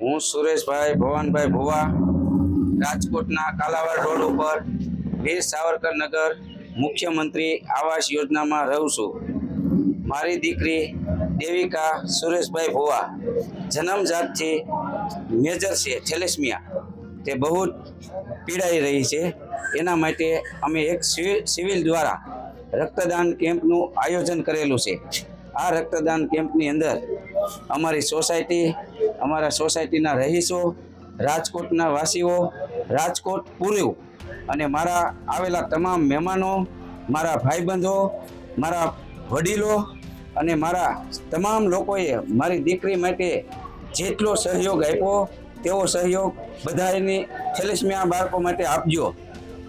હું સુરેશભાઈ ભવાનભાઈ ભુવા, રાજકોટના કાલાવાડ રોડ ઉપર વીર સાવરકર નગર મુખ્યમંત્રી આવાસ યોજનામાં રહું છું. મારી દીકરી દેવિકા સુરેશભાઈ ભુવા જન્મજાતથી મેજર છે, થેલેસમિયા. તે બહુ જ પીડાઈ રહી છે. એના માટે અમે એક સિવિલ દ્વારા રક્તદાન કેમ્પનું આયોજન કરેલું છે. આ રક્તદાન કેમ્પની અંદર અમારી સોસાયટી અમારા સોસાયટીના રહીશો, રાજકોટના વાસીઓ, રાજકોટ પૂર્યું અને મારા આવેલા તમામ મહેમાનો, મારા ભાઈબંધો, મારા વડીલો અને મારા તમામ લોકોએ મારી દીકરી માટે જેટલો સહયોગ આપ્યો, તેવો સહયોગ બધાની થેલેસમિયા બાળકો માટે આપજો.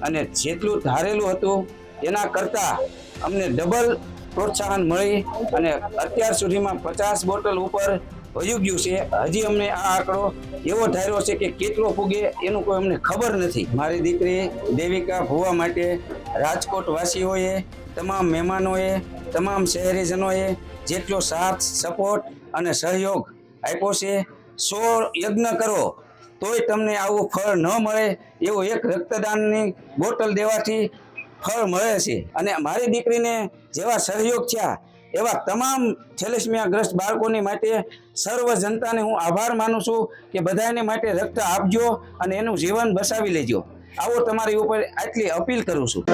અને જેટલું ધારેલું હતું, એના કરતાં અમને ડબલ પ્રોત્સાહન મળી અને અત્યાર સુધીમાં પચાસ બોટલ ઉપર વયું ગયું છે. હજી અમને આ આંકડો એવો ધાર્યો છે કે કેટલો પૂગે એનું કોઈ અમને ખબર નથી. મારી દીકરી દેવિકા ભુવા માટે રાજકોટ વાસીઓએ તમામ મહેમાનોએ, તમામ શહેરીજનોએ જેટલો સાથ, સપોર્ટ અને સહયોગ આપ્યો છે, સો યજ્ઞ કરો, તોય તમને આવું ફળ ન મળે એવું એક રક્તદાનની બોટલ દેવાથી ફળ મળે છે. અને મારી દીકરીને જેવા સહયોગ થયા એવા તમામ થેલેસમિયાગ્રસ્ત બાળકોની માટે સર્વ જનતાને હું આભાર માનું છું કે બધાને માટે રક્ત આપજો અને એનું જીવન બસાવી લેજો. આવો તમારી ઉપર આટલી અપીલ કરું છું.